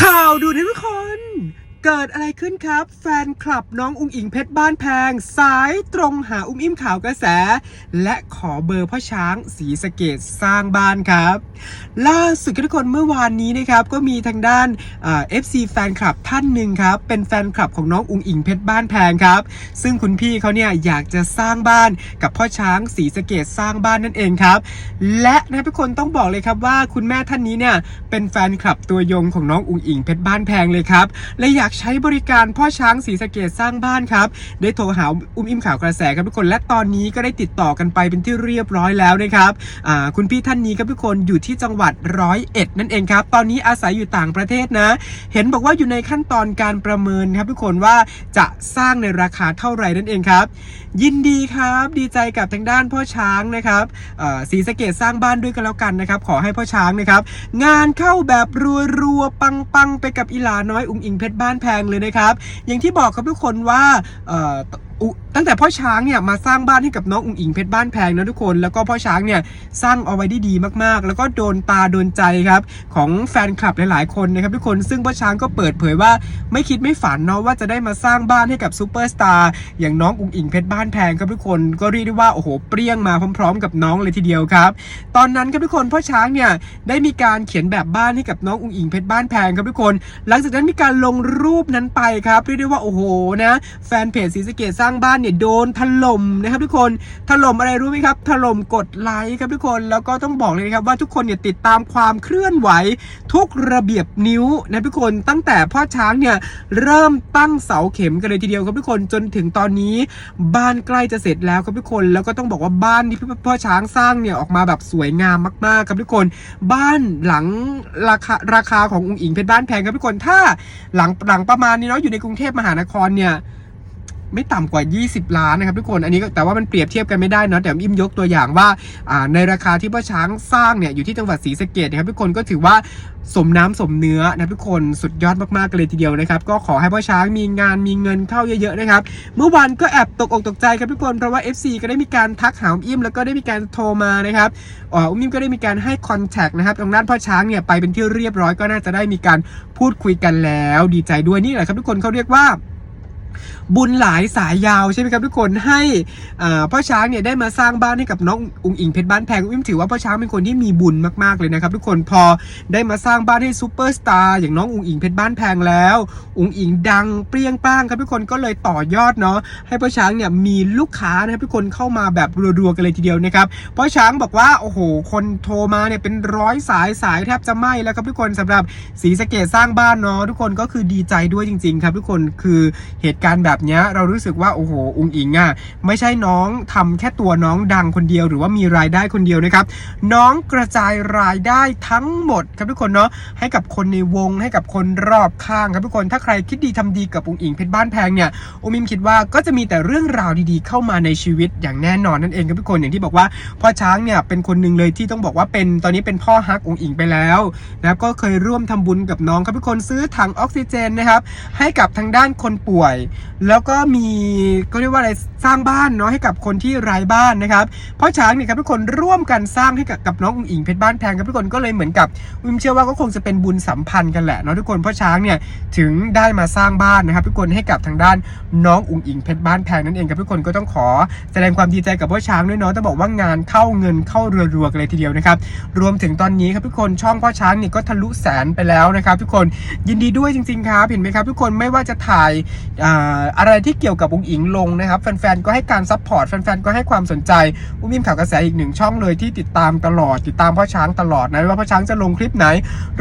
ข่าวดูนะทุกคน เกิดอะไรขึ้นครับ แฟนคลับน้องอุ้งอิงเพชรบ้านแพง สายตรงหาอุ้มอิ่มข่าวกระแส และขอเบอร์พ่อช้างสีสะเกตสร้างบ้านครับ ล่าสุดครับทุกคนเมื่อวานนี้นะครับก็มีทางด้านเอฟซีแฟนคลับท่านหนึ่งครับ เป็นแฟนคลับของน้องอุ้งอิงเพชรบ้านแพงครับ ซึ่งคุณพี่เขาเนี่ยอยากจะสร้างบ้านกับพ่อช้างสีสะเกตสร้างบ้านนั่นเองครับ และนะทุกคนต้องบอกเลยครับว่าคุณแม่ท่านนี้เนี่ยเป็นแฟนคลับตัวยงของน้องอุ๋งอิงเพชรบ้านแพงเลยครับและอยากใช้บริการพ่อช้างสีสะเกตสร้างบ้านครับ ได้โทรหาอุ้มอิมข่าวกระแสครับทุกคน และตอนนี้ก็ได้ติดต่อกันไปเป็นที่เรียบร้อยแล้วนะครับคุณพี่ท่านนี้ครับทุกคนอยู่ที่จังหวัดร้อยเอ็ดนั่นเองครับ ตอนนี้อาศัยอยู่ต่างประเทศนะ เห็นบอกว่าอยู่ในขั้นตอนการประเมินครับทุกคนว่าจะสร้างในราคาเท่าไหร่นั่นเองครับ ยินดีครับดีใจกับทางด้านพ่อช้างนะครับสีสะเกตสร้างบ้านด้วยกันแล้วกันนะครับ ขอให้พ่อช้างนะครับ งานเข้าแบบรัวๆปังๆไปกับอีลาน้อยอุ๋งอิงเพชรบ้านพงเลยนะครับ อย่างที่บอกครับทุกคนว่าตั้งแต่พ่อช้างเนี่ยมาสร้างบ้านให้กับน้องอุ๋งอิงเพชรบ้านแพงนะทุกคน แล้วก็พ่อช้างเนี่ยสร้างเอาไว้ได้ดีมากๆ แล้วก็โดนตาโดนใจครับของแฟนคลับหลายๆคนนะครับทุกคนซึ่งพ่อช้างก็เปิดเผยว่าไม่คิดไม่ฝันเนาะว่าจะได้มาสร้างบ้านให้กับซูเปอร์สตาร์อย่างน้องอุ๋งอิงเพชรบ้านแพงครับทุกคนก็เรียกได้ว่าโอ้โหเปรี้ยงมาพร้อม ๆ กับน้องเลยทีเดียวครับ ตอนนั้นครับทุกคนพ่อช้างเนี่ยได้มีการเขียนแบบบ้านให้กับน้องอุ๋งอิงเพชรบ้านแพงครับทุกคน หลังจากนั้นมีการลงรูปนั้นไปครับเรียกได้ว่าโอ้โหนะแฟนเพจสีสเกตสร้างบ้านเนี่ยโดนถล่มนะครับทุกคนถล่มอะไรรู้ไหมครับถล่มกดไลค์ครับทุกคนแล้วก็ต้องบอกเลยนะครับว่าทุกคนเนี่ยติดตามความเคลื่อนไหว ทุกระเบียบนิ้วนะทุกคนตั้งแต่พ่อช้างเนี่ยเริ่มตั้งเสาเข็มกันเลยทีเดียวครับทุกคนจนถึงตอนนี้บ้านใกล้จะเสร็จแล้วครับทุกคน แล้วก็ต้องบอกว่าบ้านที่พ่อช้างสร้างเนี่ยออกมาแบบสวยงามมากๆครับทุกคน บ้านหลังราคาราคาของอุ๋งอิงเพชรบ้านแพงครับทุกคนถ้าหลังหลังประมาณนี้เนาะอยู่ในกรุงเทพมหานครเนี่ย ไม่ต่ำกว่า 20 ล้านนะครับทุกคน อันนี้แต่ว่ามันเปรียบเทียบกันไม่ได้เนาะแต่อิมยกตัวอย่างว่าในราคาที่พ่อช้างสร้างเนี่ยอยู่ที่จังหวัดศรีสะเกดนะครับทุกคนก็ถือว่าสมน้ำสมเนื้อนะทุกคนสุดยอดมากๆกันเลยทีเดียวนะครับ ก็ขอให้พ่อช้างมีงานมีเงินเข้าเยอะๆนะครับ เมื่อวานก็แอบตกอกตกใจครับทุกคนเพราะว่า FC ก็ได้มีการทักหาอุ้มอิมแล้วก็ได้มีการโทรมานะครับอ่าอุ้มอิมก็ได้มีการให้คอนแทคนะครับทางด้านพ่อช้างเนี่ยไปเป็นที่เรียบร้อยก็น่าจะได้มีการพูดคุยกันแล้ว ดีใจด้วยนี่แหละครับทุกคนเขาเรียกว่า บุญหลายสายยาวใช่ไหมครับทุกคนให้พ่อช้างเนี่ยได้มาสร้างบ้านให้กับน้องอุงอิงเพชรบ้านแพงอุ้มถือว่าพ่อช้างเป็นคนที่มีบุญมากๆเลยนะครับทุกคนพอได้มาสร้างบ้านให้ซูเปอร์สตาร์อย่างน้องอุงอิงเพชรบ้านแพงแล้ว อุงอิงดังเปรี้ยงป้างครับทุกคนก็เลยต่อยอดเนาะให้พ่อช้างเนี่ยมีลูกค้านะครับทุกคนเข้ามาแบบรัวๆกันเลยทีเดียวนะครับพ่อช้างบอกว่าโอ้โห คนโทรมาเนี่ยเป็นร้อยสายสายแทบจะไหม้แล้วครับทุกคนสำหรับสีสะเกตสร้างบ้านเนาะทุกคนก็คือดีใจด้วยจริง ๆ ครับ ทุกคนคือเหตุการณ์แบบนี้เรารู้สึกว่าโอ้โหอุงอิงอะไม่ใช่น้องทำแค่ตัวน้องดังคนเดียว หรือว่ามีรายได้คนเดียวนะครับ น้องกระจายรายได้ทั้งหมดครับทุกคนเนาะให้กับคนในวงให้กับคนรอบข้างครับทุกคนถ้าใครคิดดีทำดีกับอุงอิงเพชรบ้านแพงเนี่ยอุมิมคิดว่าก็จะมีแต่เรื่องราวดีๆ เข้ามาในชีวิตอย่างแน่นอนนั่นเองครับทุกคนอย่างที่บอกว่าพ่อช้างเนี่ยเป็นคนหนึ่งเลยที่ต้องบอกว่าเป็นตอนนี้เป็นพ่อฮักอุงอิงไปแล้วนะครับก็เคยร่วมทำบุญกับน้องครับทุกคนซื้อถังออกซิเจนนะครับให้กับทางด้านคนป่วยแล้วก็มีก็เรียกว่าอะไรสร้างบ้านเนาะให้กับคนที่ไร้บ้านนะครับพ่อช้างเนี่ยครับทุกคนร่วมกันสร้างให้กับกับน้องอุ๋งอิงเพชรบ้านแพงครับทุกคนก็เลยเหมือนกับวิมเชื่อว่าก็คงจะเป็นบุญสัมพันธ์กันแหละเนาะทุกคนพ่อช้างเนี่ยถึงได้มาสร้างบ้านนะครับ ทุกคนให้กับทางด้านน้องอุ๋งอิงเพชรบ้านแพงนั่นเองครับทุกคนก็ต้องขอแสดงความดีใจกับพ่อช้างด้วยเนาะต้องบอกว่างานเข้าเงินเข้าเรัวกันเลยทีเดียวนะครับรวมถึงตอนนี้ครับทุกคนช่องพ่อช้างเนี่ยก็ทะลุแสนไปแล้วนะครับ ทุกคนยินดีด้วยจริง ๆ ครับเห็นไหมครับ ทุกคนไม่ว่าจะถ่ายอ่าอะไรที่เกี่ยวกับอุ๋งอิงลงนะครับ แฟนๆ ก็ให้การซัพพอร์ต แฟนๆ ก็ให้ความสนใจอุ้มยิ้มข่าวกระแสอีกหนึ่งช่องเลยที่ติดตามตลอด ติดตามพ่อช้างตลอดนะว่าพ่อช้างจะลงคลิปไหน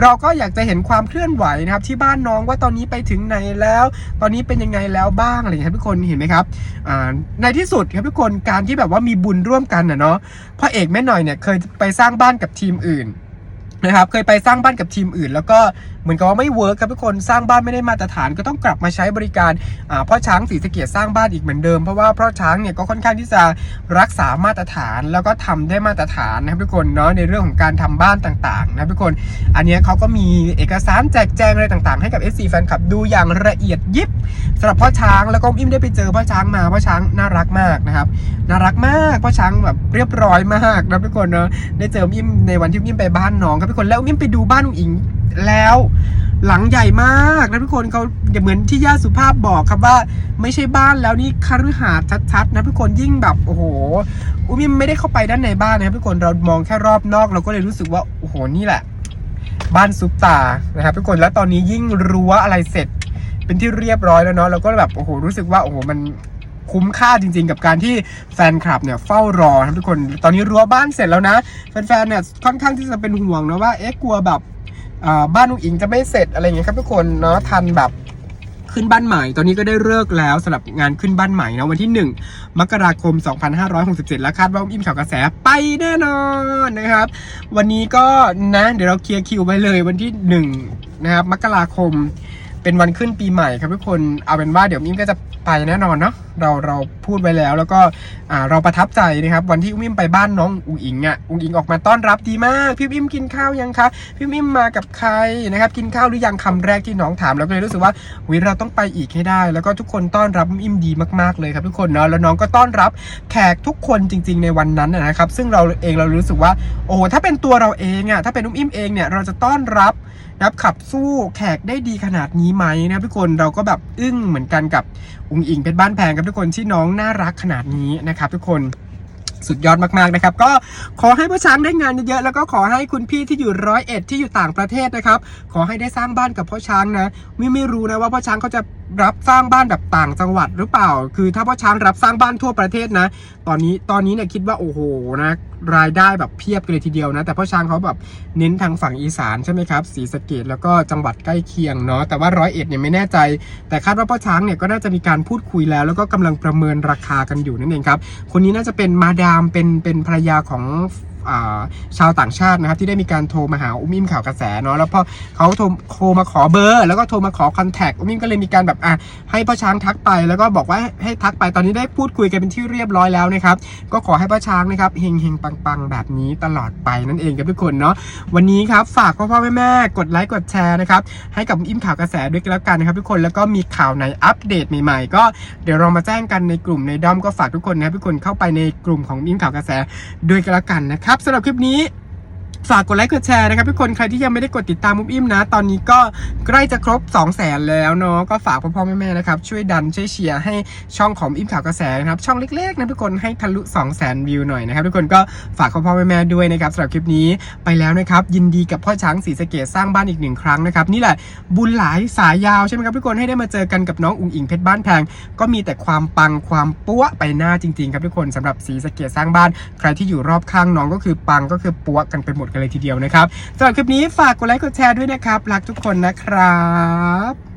เราก็อยากจะเห็นความเคลื่อนไหวนะครับที่บ้านน้องว่าตอนนี้ไปถึงไหนแล้ว ตอนนี้เป็นยังไงแล้วบ้างอะไรอย่างนี้ครับทุกคนเห็นไหมครับในที่สุดครับทุกคนการที่แบบว่ามีบุญร่วมกันนะเนาะพ่อเอกแม่หน่อยเนี่ยเคยไปสร้างบ้านกับทีมอื่นนะครับเคยไปสร้างบ้านกับทีมอื่น แล้วก็ เหมือนกับว่าไม่เวิร์กครับทุกคนสร้างบ้านไม่ได้มาตรฐานก็ต้องกลับมาใช้บริการพ่อช้างสีสเกียสร้างบ้านอีกเหมือนเดิมเพราะว่าพ่อช้างเนี่ยก็ค่อนข้างที่จะรักษามาตรฐานแล้วก็ทำได้มาตรฐานนะครับทุกคนเนาะในเรื่องของการทำบ้านต่างๆนะครับทุกคน อันนี้เขาก็มีเอกสารแจกแจงอะไรต่างๆ ให้กับ FC แฟนคลับดูอย่างละเอียดยิบสำหรับพ่อช้างแล้วก็อิมได้ไปเจอพ่อช้างมาพ่อช้างน่ารักมากนะครับน่ารักมากพ่อช้างแบบเรียบร้อยมากนะทุกคนเนาะได้เจออิมในวันที่อิมไปบ้านน้องครับทุกคนแล้วอิมไปดูบ้านอุ๋งอิง แล้วหลังใหญ่มากนะทุกคนเขาเหมือนที่ย่าสุภาพบอกครับว่า ไม่ใช่บ้านแล้วนี่คฤหาสน์ชัดๆนะทุกคนยิ่งแบบโอ้โหอุ้มยังไม่ได้เข้าไปด้านในบ้านนะครับทุกคนเรามองแค่รอบนอกเราก็เลยรู้สึกว่าโอ้โหนี่แหละ บ้านซุปตานะครับทุกคนแล้วตอนนี้ยิ่งรั้วอะไรเสร็จ เป็นที่เรียบร้อยแล้วเนาะเราก็แบบโอ้โหรู้สึกว่าโอ้โหมันคุ้มค่าจริงๆ กับการที่แฟนคลับเนี่ยเฝ้ารอครับทุกคน ตอนนี้รั้วบ้านเสร็จแล้วนะแฟนๆเนี่ยค่อนข้างที่จะเป็นห่วงนะว่าเอ๊ะกลัวแบบ บ้านอุ้งอิงจะไม่เสร็จอะไรอย่างเงี้ยครับทุกคนเนาะทันแบบขึ้นบ้านใหม่ ตอนนี้ก็ได้เลิกแล้วสำหรับงานขึ้นบ้านใหม่นะวันที่ 1 มกราคม 2567 แล้วคาดว่าอุ้มอิ่มข่าวกระแสไปแน่นอนนะครับ วันนี้ก็นะ เดี๋ยวเราเคลียร์คิวไปเลยวันที่ 1 นะครับ มกราคม เป็นวันขึ้นปีใหม่ครับทุกคนเอาเป็นว่าเดี๋ยวมิ้มก็จะไปแน่นอนเนาะเราเราพูดไว้แล้ว แล้วก็เราประทับใจนะครับวันที่อุ้มอิมไปบ้านน้องอุ๋งอิงอะอุ๋งอิงออกมาต้อนรับดีมากพี่อิมกินข้าวยังคะพี่อิมมากับใครนะครับกินข้าวหรือยังคำแรกที่น้องถามแล้วก็เลยรู้สึกว่าวิเราต้องไปอีกให้ได้ แล้วก็ทุกคนต้อนรับอุ้มอิมดีมากๆเลยครับทุกคนเนาะแล้วน้องก็ต้อนรับแขกทุกคนจริง ๆ ในวันนั้นนะครับซึ่งเราเองเรารู้สึกว่าโอ้ถ้าเป็นตัวเราเองอะถ้าเป็นอุ้มอิมเองเนี่ยเราจะต้อนรับนะครับขับสู้แขกได้ดีขนาดนี้ไหมนะทุกคนเราก็แบบอึ้งเหมือนกันกับอุ๋งอิงเป็นบ้านแพงครับทุกคนที่น้องน่ารักขนาดนี้นะครับ ทุกคนสุดยอดมากๆนะครับ ก็ขอให้พ่อช้างได้งานเยอะๆแล้วก็ขอให้คุณพี่ที่อยู่ร้อยเอ็ดที่อยู่ต่างประเทศนะครับ ขอให้ได้สร้างบ้านกับพ่อช้างนะไม่ไม่รู้นะว่าพ่อช้างเขาจะ รับสร้างบ้านแบบต่างจังหวัดหรือเปล่า คือถ้าพ่อช้างรับสร้างบ้านทั่วประเทศนะ ตอนนี้ตอนนี้เนี่ยคิดว่าโอ้โหนะรายได้แบบเพียบกันเลยทีเดียวนะ แต่พ่อช้างเขาแบบเน้นทางฝั่งอีสานใช่ไหมครับศรีสะเกดแล้วก็จังหวัดใกล้เคียงเนาะแต่ว่าร้อยเอ็ดเนี่ยไม่แน่ใจ แต่คาดว่าพ่อช้างเนี่ยก็น่าจะมีการพูดคุยแล้ว แล้วก็กำลังประเมินราคากันอยู่นั่นเองครับคนนี้น่าจะเป็นมาดามเป็นเป็นภรรยาของ ชาวต่างชาตินะครับที่ได้มีการโทรมาหาอุ้มอิ่มข่าวกระแสเนาะแล้วพอเขาโทรโทรมาขอเบอร์ แล้วก็โทรมาขอคอนแทคอุ้มอิ่มก็เลยมีการแบบอะให้พ่อช้างทักไปแล้วก็บอกว่าให้ทักไปตอนนี้ได้พูดคุยกันเป็นที่เรียบร้อยแล้วนะครับก็ขอให้พ่อช้างนะครับเฮงเฮงปังปังๆแบบนี้ตลอดไปนั่นเองครับทุกคนเนาะวันนี้ครับฝากพ่อพ่อแม่แม่ๆกดไลค์กดแชร์นะครับให้กับอุ้มอิ่มข่าวกระแสด้วยกันแล้วกันนะครับทุกคนแล้วก็มีข่าวไหนอัปเดตใหม่ๆ ก็เดี๋ยวเรามาแจ้งกันในกลุ่มในด้อมก็ฝากทุกคนนะครับทุกคนเข้าไปในกลุ่มของอิ่มข่าวกระแสด้วยกันแล้วกันนะครับสำหรับคลิปนี้ ฝากกดไลค์กดแชร์นะครับทุกคนใครที่ยังไม่ได้กดติดตามมุมอิ่มนะ ตอนนี้ก็ใกล้จะครบ 2 0 0แสนแล้วเนาะก็ฝากพ่อพ่อแม่แม่ๆนะครับช่วยดันช่วยเชียร์ให้ช่องของอิ่มข่าวกระแสนะครับช่องเล็กๆนะทุกคนให้ทะลุ 2 0 0แสนวิวหน่อยนะครับทุกคนก็ฝากพ่อพ่อแม่แม่ๆด้วยนะครับสำหรับคลิปนี้ไปแล้วนะครับยินดีกับพ่อช้างศรีสะเกดสร้างบ้านอีกหนึ่งครั้งนะครับนี่แหละบุญหลายสายยาวใช่ไหมครับทุกคนให้ได้มาเจอกันกับน้องอุ๋งอิงเพชรบ้านแพงก็มีแต่ความปังความปั้วไปหน้าจริงๆครับทุกคนสำหรับสีสะเกตสร้างบ้าน ใครที่อยู่รอบข้างน้องก็คือปังก็คือปั้วกันไปหมดกันเลยทีเดียวนะครับสำหรับคลิปนี้ฝากกดไลค์กดแชร์ด้วยนะครับรักทุกคนนะครับ